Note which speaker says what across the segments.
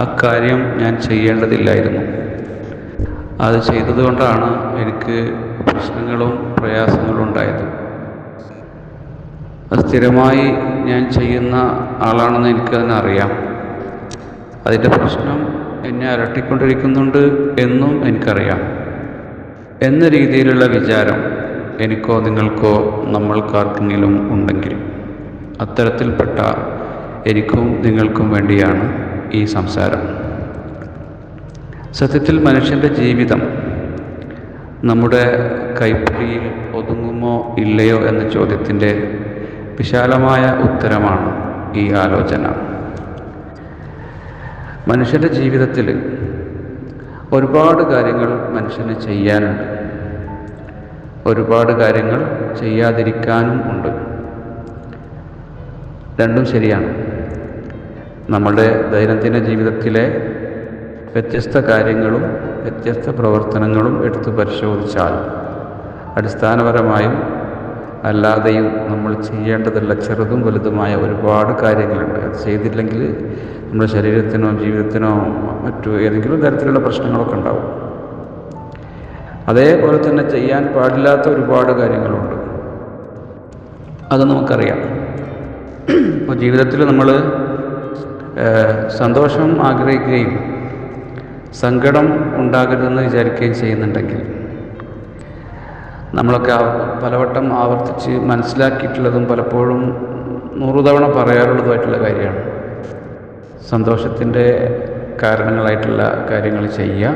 Speaker 1: ആ കാര്യം ഞാൻ ചെയ്യേണ്ടതില്ലായിരുന്നു. അത് ചെയ്തതുകൊണ്ടാണ് എനിക്ക് പ്രശ്നങ്ങളും പ്രയാസങ്ങളും ഉണ്ടായത്. സ്ഥിരമായി ഞാൻ ചെയ്യുന്ന ആളാണെന്ന് എനിക്കതിനെ അറിയാം. അതിന്റെ പ്രശ്നം എന്നെ അലട്ടിക്കൊണ്ടിരിക്കുന്നുണ്ട് എന്നും എനിക്കറിയാം. എന്ന രീതിയിലുള്ള വിചാരം എനിക്കോ നിങ്ങൾക്കോ നമ്മൾക്കാർക്കെങ്കിലും ഉണ്ടെങ്കിൽ അത്തരത്തിൽപ്പെട്ട എനിക്കും നിങ്ങൾക്കും വേണ്ടിയാണ് ഈ സംസാരം. സത്യത്തിൽ മനുഷ്യന്റെ ജീവിതം നമ്മുടെ കൈപ്പിടിയിൽ ഒതുങ്ങുമോ ഇല്ലയോ എന്ന ചോദ്യത്തിന്റെ വിശാലമായ ഉത്തരമാണ് ഈ ആലോചന. മനുഷ്യന്റെ ജീവിതത്തിൽ ഒരുപാട് കാര്യങ്ങൾ മനുഷ്യന് ചെയ്യാനുണ്ട്. ഒരുപാട് കാര്യങ്ങൾ ചെയ്യാതിരിക്കാനും ഉണ്ട്. രണ്ടും ശരിയാണ്. നമ്മുടെ ദൈനംദിന ജീവിതത്തിലെ വ്യത്യസ്ത കാര്യങ്ങളും വ്യത്യസ്ത പ്രവർത്തനങ്ങളും എടുത്തു പരിശോധിച്ചാൽ അടിസ്ഥാനപരമായും അല്ലാതെയും നമ്മൾ ചെയ്യേണ്ടതുള്ള ചെറുതും വലുതുമായ ഒരുപാട് കാര്യങ്ങളുണ്ട്. അത് ചെയ്തില്ലെങ്കിൽ നമ്മുടെ ശരീരത്തിനോ ജീവിതത്തിനോ മറ്റു ഏതെങ്കിലും തരത്തിലുള്ള പ്രശ്നങ്ങളൊക്കെ ഉണ്ടാവും. അതേപോലെ തന്നെ ചെയ്യാൻ പാടില്ലാത്ത ഒരുപാട് കാര്യങ്ങളുണ്ട്. അത് നമുക്കറിയാം. ഇപ്പോൾ ജീവിതത്തിൽ നമ്മൾ സന്തോഷം ആഗ്രഹിക്കുകയും സങ്കടം ഉണ്ടാകരുതെന്ന് വിചാരിക്കുകയും ചെയ്യുന്നുണ്ടെങ്കിൽ നമ്മളൊക്കെ പലവട്ടം ആവർത്തിച്ച് മനസ്സിലാക്കിയിട്ടുള്ളതും പലപ്പോഴും നൂറു തവണ പറയാറുള്ളതുമായിട്ടുള്ള കാര്യമാണ്. സന്തോഷത്തിന്റെ കാരണങ്ങളായിട്ടുള്ള കാര്യങ്ങൾ ചെയ്യുക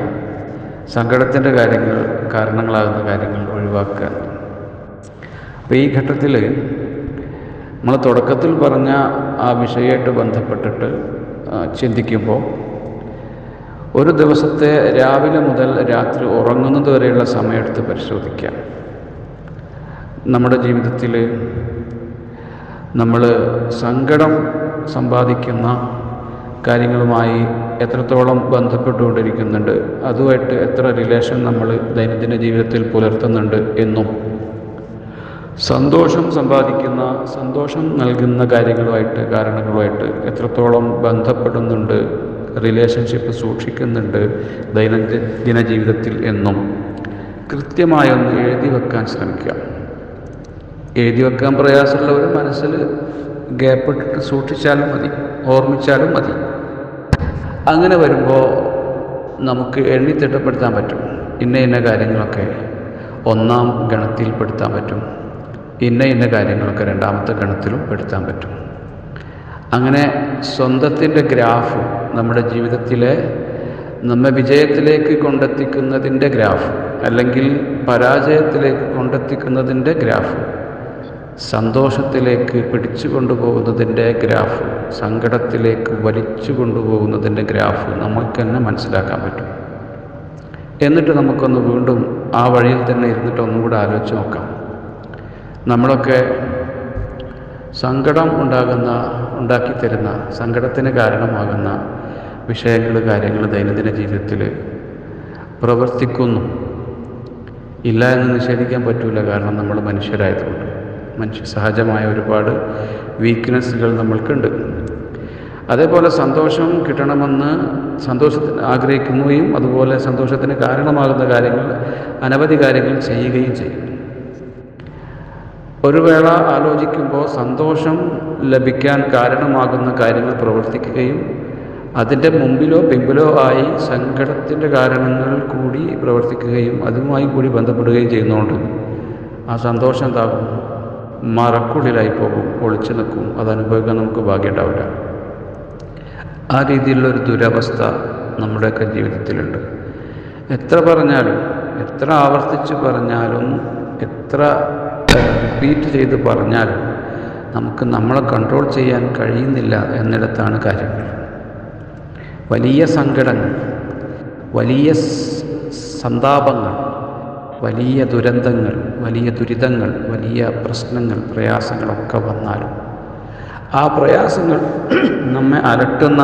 Speaker 1: സങ്കടത്തിന്റെ കാര്യങ്ങൾ കാരണങ്ങളാകുന്ന കാര്യങ്ങൾ ഒഴിവാക്കുക. അപ്പോൾ ഈ ഘട്ടത്തിൽ നമ്മൾ തുടക്കത്തിൽ പറഞ്ഞ ആ വിഷയമായിട്ട് ബന്ധപ്പെട്ടിട്ട് ചിന്തിക്കുമ്പോൾ ഒരു ദിവസത്തെ രാവിലെ മുതൽ രാത്രി ഉറങ്ങുന്നത് വരെയുള്ള സമയമെടുത്ത് പരിശോധിക്കാം നമ്മുടെ ജീവിതത്തിൽ നമ്മൾ സങ്കടം സമ്പാദിക്കുന്ന കാര്യങ്ങളുമായി എത്രത്തോളം ബന്ധപ്പെട്ടുകൊണ്ടിരിക്കുന്നുണ്ട് അതുമായിട്ട് എത്ര റിലേഷൻ നമ്മൾ ദൈനംദിന ജീവിതത്തിൽ പുലർത്തുന്നുണ്ട് എന്നും സന്തോഷം സമ്പാദിക്കുന്ന സന്തോഷം നൽകുന്ന കാര്യങ്ങളുമായിട്ട് കാരണങ്ങളുമായിട്ട് എത്രത്തോളം ബന്ധപ്പെടുന്നുണ്ട് റിലേഷൻഷിപ്പ് സൂക്ഷിക്കുന്നുണ്ട് ദൈനംദിന ജീവിതത്തിൽ എന്നും കൃത്യമായൊന്ന് എഴുതി വെക്കാൻ ശ്രമിക്കുക. എഴുതി വെക്കാൻ പ്രയാസമുള്ളവർ മനസ്സിൽ ഗ്യാപ്പിട്ടിട്ട് സൂക്ഷിച്ചാലും മതി ഓർമ്മിച്ചാലും മതി. അങ്ങനെ വരുമ്പോൾ നമുക്ക് എണ്ണി തിട്ടപ്പെടുത്താൻ പറ്റും. ഇന്ന ഇന്ന കാര്യങ്ങളൊക്കെ ഒന്നാം ഗണത്തിൽപ്പെടുത്താൻ പറ്റും. ഇന്ന ഇന്ന കാര്യങ്ങളൊക്കെ രണ്ടാമത്തെ ഗണത്തിലും പെടുത്താൻ പറ്റും. അങ്ങനെ സ്വന്തത്തിന്റെ ഗ്രാഫ് നമ്മുടെ ജീവിതത്തിലെ നമ്മെ വിജയത്തിലേക്ക് കൊണ്ടെത്തിക്കുന്നതിന്റെ ഗ്രാഫ് അല്ലെങ്കിൽ പരാജയത്തിലേക്ക് കൊണ്ടെത്തിക്കുന്നതിന്റെ ഗ്രാഫ് സന്തോഷത്തിലേക്ക് പിടിച്ചു കൊണ്ടുപോകുന്നതിന്റെ ഗ്രാഫ് സങ്കടത്തിലേക്ക് വലിച്ചു കൊണ്ടുപോകുന്നതിന്റെ ഗ്രാഫ് നമുക്ക് തന്നെ മനസ്സിലാക്കാൻ പറ്റും. എന്നിട്ട് നമുക്കൊന്ന് വീണ്ടും ആ വഴിയിൽ തന്നെ ഇരുന്നിട്ട് ഒന്നും കൂടെ ആലോചിച്ച് നോക്കാം. നമ്മളൊക്കെ സങ്കടം ഉണ്ടാകുന്ന ഉണ്ടാക്കി തരുന്ന സങ്കടത്തിന് കാരണമാകുന്ന വിഷയങ്ങൾ കാര്യങ്ങൾ ദൈനംദിന ജീവിതത്തിൽ പ്രവർത്തിക്കുന്നു. ഇല്ല എന്ന് നിഷേധിക്കാൻ പറ്റില്ല കാരണം നമ്മൾ മനുഷ്യരായതുകൊണ്ട്. മനുഷ്യ സഹജമായ ഒരുപാട് വീക്ക്നെസ്സുകൾ നമ്മൾക്കുണ്ട്. അതേപോലെ സന്തോഷം കിട്ടണമെന്ന് സന്തോഷത്തിന് ആഗ്രഹിക്കുകയും അതുപോലെ സന്തോഷത്തിന് കാരണമാകുന്ന കാര്യങ്ങൾ അനവധി കാര്യങ്ങൾ ചെയ്യുകയും ചെയ്യും. ഒരു വേള ആലോചിക്കുമ്പോൾ സന്തോഷം ലഭിക്കാൻ കാരണമാകുന്ന കാര്യങ്ങൾ പ്രവർത്തിക്കുകയും അതിന്റെ മുമ്പിലോ പിമ്പിലോ ആയി സങ്കടത്തിന്റെ കാരണങ്ങൾ കൂടി പ്രവർത്തിക്കുകയും അതുമായി കൂടി ബന്ധപ്പെടുകയും ചെയ്യുന്നതുകൊണ്ട് ആ സന്തോഷം എന്താകും? മറക്കുള്ളിലായി പോകും ഒളിച്ചു നിൽക്കും. അത് അനുഭവിക്കാൻ നമുക്ക് ഭാഗ്യം ഉണ്ടാവില്ല ആ രീതിയിലുള്ളൊരു ദുരവസ്ഥ നമ്മുടെയൊക്കെ ജീവിതത്തിലുണ്ട്. എത്ര പറഞ്ഞാലും എത്ര ആവർത്തിച്ച് പറഞ്ഞാലും എത്ര റിപ്പീറ്റ് ചെയ്ത് പറഞ്ഞാൽ നമുക്ക് നമ്മളെ കൺട്രോൾ ചെയ്യാൻ കഴിയുന്നില്ല എന്നിടത്താണ് കാര്യങ്ങൾ വലിയ സങ്കടങ്ങൾ വലിയ സന്താപങ്ങൾ വലിയ ദുരന്തങ്ങൾ വലിയ ദുരിതങ്ങൾ വലിയ പ്രശ്നങ്ങൾ പ്രയാസങ്ങളൊക്കെ വന്നാലും ആ പ്രയാസങ്ങൾ നമ്മെ അലട്ടുന്ന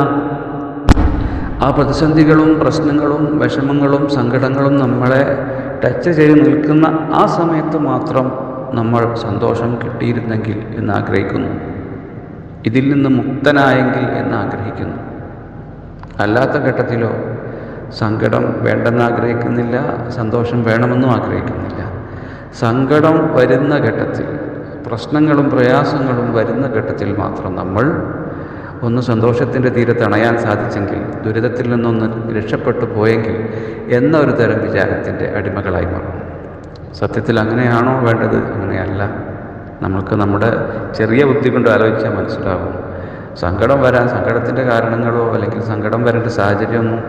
Speaker 1: ആ പ്രതിസന്ധികളും പ്രശ്നങ്ങളും വിഷമങ്ങളും സങ്കടങ്ങളും നമ്മളെ ടച്ച് ചെയ്ത് നിൽക്കുന്ന ആ സമയത്ത് മാത്രം നമ്മൾ സന്തോഷം കിട്ടിയിരുന്നെങ്കിൽ എന്നാഗ്രഹിക്കുന്നു. ഇതിൽ നിന്ന് മുക്തനായെങ്കിൽ എന്നാഗ്രഹിക്കുന്നു. അല്ലാത്ത ഘട്ടത്തിലോ സങ്കടം വേണ്ടെന്ന് ആഗ്രഹിക്കുന്നില്ല സന്തോഷം വേണമെന്നും ആഗ്രഹിക്കുന്നില്ല. സങ്കടം വരുന്ന ഘട്ടത്തിൽ പ്രശ്നങ്ങളും പ്രയാസങ്ങളും വരുന്ന ഘട്ടത്തിൽ മാത്രം നമ്മൾ ഒന്ന് സന്തോഷത്തിന്റെ തീരത്ത് അണയാൻ സാധിച്ചെങ്കിൽ ദുരിതത്തിൽ നിന്നൊന്ന് രക്ഷപ്പെട്ടു പോയെങ്കിൽ എന്ന ഒരു തരം വിചാരത്തിന്റെ അടിമകളായി മാറും. സത്യത്തിൽ അങ്ങനെയാണോ വേണ്ടത്? അങ്ങനെയല്ല. നമുക്ക് നമ്മുടെ ചെറിയ ബുദ്ധി കൊണ്ട് ആലോചിച്ചാൽ മനസ്സിലാകും സങ്കടം വരാൻ സങ്കടത്തിന്റെ കാരണങ്ങളോ അല്ലെങ്കിൽ സങ്കടം വരേണ്ട സാഹചര്യമൊന്നും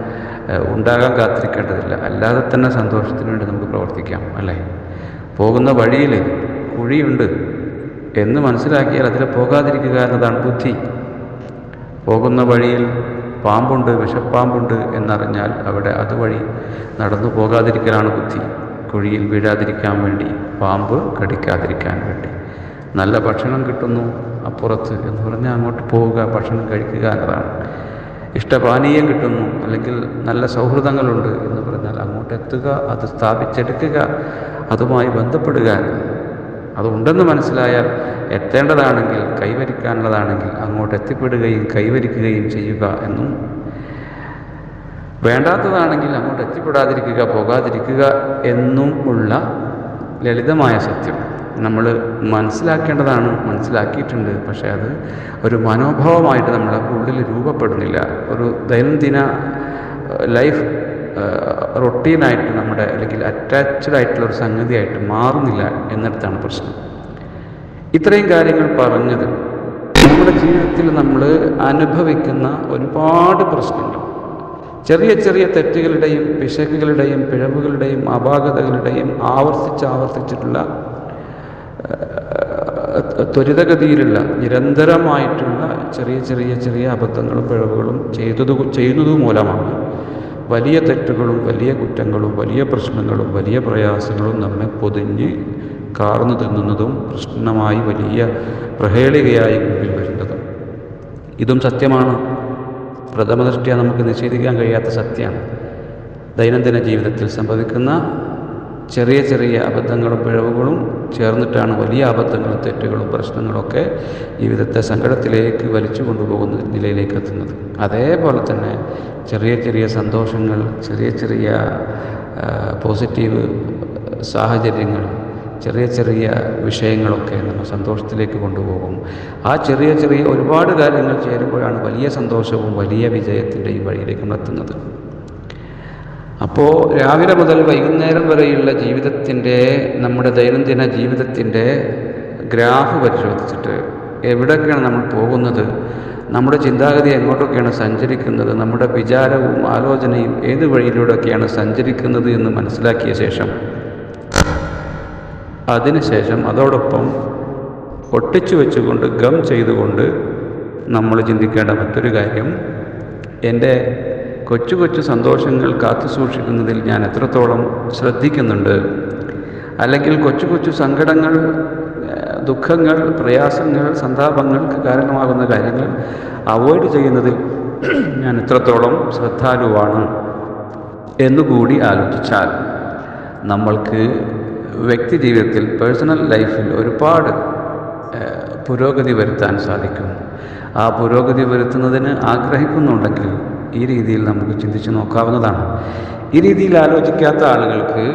Speaker 1: ഉണ്ടാകാൻ കാത്തിരിക്കേണ്ടതില്ല. അല്ലാതെ തന്നെ സന്തോഷത്തിന് വേണ്ടി നമുക്ക് പ്രവർത്തിക്കാം അല്ലേ? പോകുന്ന വഴിയിൽ കുഴിയുണ്ട് എന്ന് മനസ്സിലാക്കിയാൽ അതിൽ പോകാതിരിക്കുക എന്നതാണ് ബുദ്ധി. പോകുന്ന വഴിയിൽ പാമ്പുണ്ട് വിഷപ്പാമ്പുണ്ട് എന്നറിഞ്ഞാൽ അവിടെ അതുവഴി നടന്നു പോകാതിരിക്കലാണ് ബുദ്ധി. കുഴിയിൽ വീഴാതിരിക്കാൻ വേണ്ടി പാമ്പ് കടിക്കാതിരിക്കാൻ വേണ്ടി. നല്ല ഭക്ഷണം കിട്ടുന്നു അപ്പുറത്ത് എന്ന് പറഞ്ഞാൽ അങ്ങോട്ട് പോവുക ഭക്ഷണം കഴിക്കുക എന്നതാണ്. ഇഷ്ടപാനീയം കിട്ടുന്നു അല്ലെങ്കിൽ നല്ല സൗഹൃദങ്ങളുണ്ട് എന്ന് പറഞ്ഞാൽ അങ്ങോട്ട് എത്തുക അത് സ്ഥാപിച്ചെടുക്കുക അതുമായി ബന്ധപ്പെടുക. അതുണ്ടെന്ന് മനസ്സിലായാൽ എത്തേണ്ടതാണെങ്കിൽ കൈവരിക്കാനുള്ളതാണെങ്കിൽ അങ്ങോട്ട് എത്തിപ്പെടുകയും കൈവരിക്കുകയും ചെയ്യുക എന്നും വേണ്ടാത്തതാണെങ്കിൽ അങ്ങോട്ട് എത്തിപ്പെടാതിരിക്കുക പോകാതിരിക്കുക എന്നും ഉള്ള ലളിതമായ സത്യം. നമ്മൾ മനസ്സിലാക്കേണ്ടതാണ് മനസ്സിലാക്കിയിട്ടുണ്ട്. പക്ഷേ അത് ഒരു മനോഭാവമായിട്ട് നമ്മുടെ ഉള്ളിൽ രൂപപ്പെടുന്നില്ല. ഒരു ദൈനംദിന ലൈഫ് റൊട്ടീനായിട്ട് നമ്മുടെ അല്ലെങ്കിൽ അറ്റാച്ച്ഡ് ആയിട്ടുള്ള ഒരു സംഗതിയായിട്ട് മാറുന്നില്ല എന്നിടത്താണ് പ്രശ്നം. ഇത്രയും കാര്യങ്ങൾ പറഞ്ഞത് നമ്മുടെ ജീവിതത്തിൽ നമ്മൾ അനുഭവിക്കുന്ന ഒരുപാട് പ്രശ്നങ്ങൾ. ചെറിയ ചെറിയ തെറ്റുകളുടെയും പിശകുകളുടെയും പിഴവുകളുടെയും അപാകതകളുടെയും ആവർത്തിച്ച് ആവർത്തിച്ചിട്ടുള്ള ത്വരിതഗതിയിലുള്ള നിരന്തരമായിട്ടുള്ള ചെറിയ ചെറിയ ചെറിയ അബദ്ധങ്ങളും പിഴവുകളും ചെയ്തത് ചെയ്യുന്നത് മൂലമാണ് വലിയ തെറ്റുകളും വലിയ കുറ്റങ്ങളും വലിയ പ്രശ്നങ്ങളും വലിയ പ്രയാസങ്ങളും നമ്മെ പൊതിഞ്ഞ് കാർന്നു തിന്നുന്നതും പ്രശ്നമായി വലിയ പ്രഹേളികയായി മുമ്പിൽ വരുന്നതും. ഇതും സത്യമാണ്. പ്രഥമദൃഷ്ടിയ നമുക്ക് നിഷേധിക്കാൻ കഴിയാത്ത സത്യമാണ് ദൈനംദിന ജീവിതത്തിൽ സംഭവിക്കുന്ന ചെറിയ ചെറിയ അബദ്ധങ്ങളും പിഴവുകളും ചേർന്നിട്ടാണ് വലിയ അബദ്ധങ്ങളും തെറ്റുകളും പ്രശ്നങ്ങളൊക്കെ ജീവിതത്തെ സങ്കടത്തിലേക്ക് വലിച്ചു കൊണ്ടുപോകുന്ന നിലയിലേക്ക് എത്തുന്നത്. അതേപോലെ തന്നെ ചെറിയ ചെറിയ സന്തോഷങ്ങൾ ചെറിയ ചെറിയ പോസിറ്റീവ് സാഹചര്യങ്ങൾ ചെറിയ ചെറിയ വിഷയങ്ങളൊക്കെ നമ്മൾ സന്തോഷത്തിലേക്ക് കൊണ്ടുപോകും. ആ ചെറിയ ചെറിയ ഒരുപാട് കാര്യങ്ങൾ ചേരുമ്പോഴാണ് വലിയ സന്തോഷവും വലിയ വിജയത്തിന്റെയും വഴിയിലേക്ക് നമ്മൾ എത്തുന്നത്. അപ്പോൾ രാവിലെ മുതൽ വൈകുന്നേരം വരെയുള്ള ജീവിതത്തിന്റെ നമ്മുടെ ദൈനംദിന ജീവിതത്തിന്റെ ഗ്രാഫ് പരിശോധിച്ചിട്ട് എവിടെയൊക്കെയാണ് നമ്മൾ പോകുന്നത് നമ്മുടെ ചിന്താഗതി എങ്ങോട്ടൊക്കെയാണ് സഞ്ചരിക്കുന്നത് നമ്മുടെ വിചാരവും ആലോചനയും ഏത് വഴിയിലൂടെയൊക്കെയാണ് സഞ്ചരിക്കുന്നത് എന്ന് മനസ്സിലാക്കിയ ശേഷം അതിനുശേഷം അതോടൊപ്പം ഒട്ടിച്ചു വെച്ചുകൊണ്ട് ഗം ചെയ്തുകൊണ്ട് നമ്മൾ ചിന്തിക്കേണ്ട മറ്റൊരു കാര്യം എന്റെ കൊച്ചു കൊച്ചു സന്തോഷങ്ങൾ കാത്തു സൂക്ഷിക്കുന്നതിൽ ഞാൻ എത്രത്തോളം ശ്രദ്ധിക്കുന്നുണ്ട്. അല്ലെങ്കിൽ കൊച്ചു കൊച്ചു സങ്കടങ്ങൾ ദുഃഖങ്ങൾ പ്രയാസങ്ങൾ സന്താപങ്ങൾക്ക് കാരണമാകുന്ന കാര്യങ്ങൾ അവോയ്ഡ് ചെയ്യുന്നതിൽ ഞാൻ എത്രത്തോളം ശ്രദ്ധാലുവാണ് എന്നുകൂടി ആലോചിച്ചാൽ നമ്മൾക്ക് വ്യക്തി ജീവിതത്തിൽ പേഴ്സണൽ ലൈഫിൽ ഒരുപാട് പുരോഗതി വരുത്താൻ സാധിക്കും. ആ പുരോഗതി വരുത്തുന്നതിന് ആഗ്രഹിക്കുന്നുണ്ടെങ്കിൽ ഈ രീതിയിൽ നമുക്ക് ചിന്തിച്ച് നോക്കാവുന്നതാണ്. ഈ രീതിയിൽ ആലോചിക്കാത്ത ആളുകൾക്ക്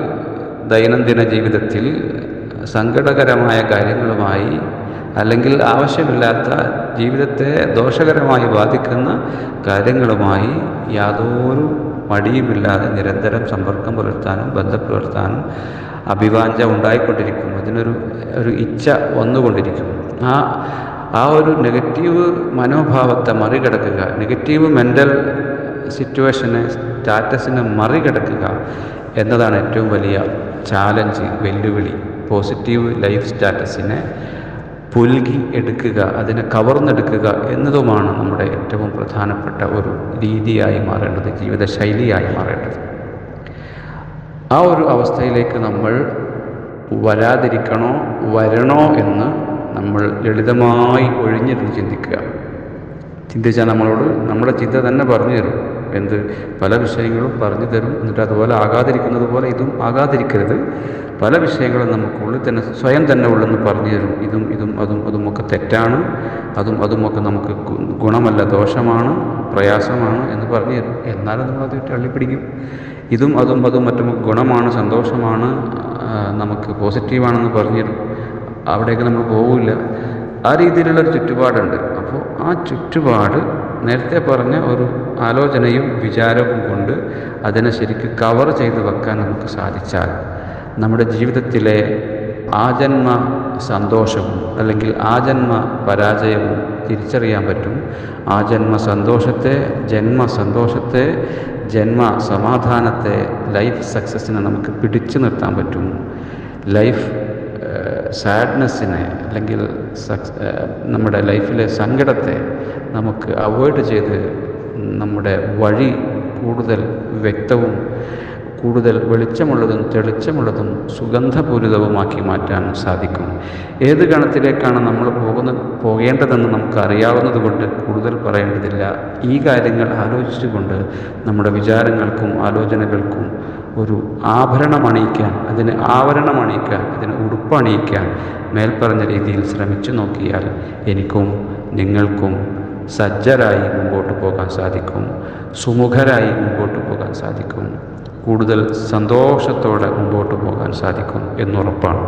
Speaker 1: ദൈനംദിന ജീവിതത്തിൽ സങ്കടകരമായ കാര്യങ്ങളുമായി അല്ലെങ്കിൽ ആവശ്യമില്ലാത്ത ജീവിതത്തെ ദോഷകരമായി ബാധിക്കുന്ന കാര്യങ്ങളുമായി യാതൊരു മടിയുമില്ലാതെ നിരന്തരം സമ്പർക്കം പുലർത്താനും ബന്ധം പുലർത്താനും അഭിവാഞ്ച ഉണ്ടായിക്കൊണ്ടിരിക്കും അതിനൊരു ഒരു ഇച്ഛ വന്നുകൊണ്ടിരിക്കും ആ ആ ഒരു നെഗറ്റീവ് മനോഭാവത്തെ മറികടക്കുക നെഗറ്റീവ് മെന്റൽ സിറ്റുവേഷനെ സ്റ്റാറ്റസിനെ മറികടക്കുക എന്നതാണ് ഏറ്റവും വലിയ ചാലഞ്ച് വെല്ലുവിളി. പോസിറ്റീവ് ലൈഫ് സ്റ്റാറ്റസിനെ പുൽകി എടുക്കുക അതിനെ കവർന്നെടുക്കുക എന്നതുമാണ് നമ്മുടെ ഏറ്റവും പ്രധാനപ്പെട്ട ഒരു രീതിയായി മാറേണ്ടത് ജീവിതശൈലിയായി മാറേണ്ടത്. ആ ഒരു അവസ്ഥയിലേക്ക് നമ്മൾ വരാതിരിക്കണോ വരണോ എന്ന് നമ്മൾ ലളിതമായി ഒഴിഞ്ഞിരുന്ന് ചിന്തിക്കുക. ചിന്തിച്ചാൽ നമ്മളോട് നമ്മുടെ ചിന്ത തന്നെ പറഞ്ഞു തരും. എന്ത്? പല വിഷയങ്ങളും പറഞ്ഞു തരും. എന്നിട്ട് അതുപോലെ ആകാതിരിക്കുന്നത് പോലെ ഇതും ആകാതിരിക്കരുത്. പല വിഷയങ്ങളും നമുക്കുള്ളിൽ തന്നെ സ്വയം തന്നെ ഉള്ളെന്ന് പറഞ്ഞു തരും. ഇതും ഇതും അതും അതുമൊക്കെ തെറ്റാണ്. അതും അതുമൊക്കെ നമുക്ക് ഗുണമല്ല ദോഷമാണ്. പ്രയാസമാണ് എന്ന് പറഞ്ഞു തരും എന്നാലും നമ്മളത് തള്ളിപ്പിടിക്കും. ഇതും അതും അതും മറ്റും ഗുണമാണ് സന്തോഷമാണ് നമുക്ക് പോസിറ്റീവാണെന്ന് പറഞ്ഞു തരും അവിടേക്ക് നമ്മൾ പോവില്ല. ആ രീതിയിലുള്ളൊരു ചുറ്റുപാടുണ്ട്. അപ്പോൾ ആ ചുറ്റുപാട് നേരത്തെ പറഞ്ഞ ഒരു ആലോചനയും വിചാരവും കൊണ്ട് അതിനെ ശരിക്കും കവർ ചെയ്ത് വെക്കാൻ നമുക്ക് സാധിച്ചാൽ നമ്മുടെ ജീവിതത്തിലെ ആജന്മ സന്തോഷവും അല്ലെങ്കിൽ ആജന്മ പരാജയവും തിരിച്ചറിയാൻ പറ്റും. ആ ജന്മ സന്തോഷത്തെ ജന്മ സന്തോഷത്തെ ജന്മ സമാധാനത്തെ ലൈഫ് സക്സസ്സിനെ നമുക്ക് പിടിച്ചു നിർത്താൻ പറ്റും. ലൈഫ് സാഡ്നെസ്സിനെ അല്ലെങ്കിൽ നമ്മുടെ ലൈഫിലെ സങ്കടത്തെ നമുക്ക് അവോയ്ഡ് ചെയ്ത് നമ്മുടെ വഴി കൂടുതൽ വ്യക്തവും കൂടുതൽ വെളിച്ചമുള്ളതും തെളിച്ചമുള്ളതും സുഗന്ധപൂരിതവുമാക്കി മാറ്റാൻ സാധിക്കും. ഏത് ഗണത്തിലേക്കാണ് നമ്മൾ പോകുന്ന പോകേണ്ടതെന്ന് നമുക്ക് അറിയാവുന്നതുകൊണ്ട് കൂടുതൽ പറയേണ്ടതില്ല. ഈ കാര്യങ്ങൾ ആലോചിച്ചുകൊണ്ട് നമ്മുടെ വിചാരങ്ങൾക്കും ആലോചനകൾക്കും ഒരു ആഭരണമണിയിക്കാൻ അതിന് ആവരണമണിയിക്കാൻ അതിന് ഉടുപ്പണിയിക്കാൻ മേൽപ്പറഞ്ഞ രീതിയിൽ ശ്രമിച്ചു നോക്കിയാൽ എനിക്കും നിങ്ങൾക്കും സജ്ജരായി മുമ്പോട്ട് പോകാൻ സാധിക്കും. സുമുഖരായി മുമ്പോട്ട് പോകാൻ സാധിക്കും. കൂടുതൽ സന്തോഷത്തോടെ മുമ്പോട്ട് പോകാൻ സാധിക്കും എന്നുറപ്പാണ്.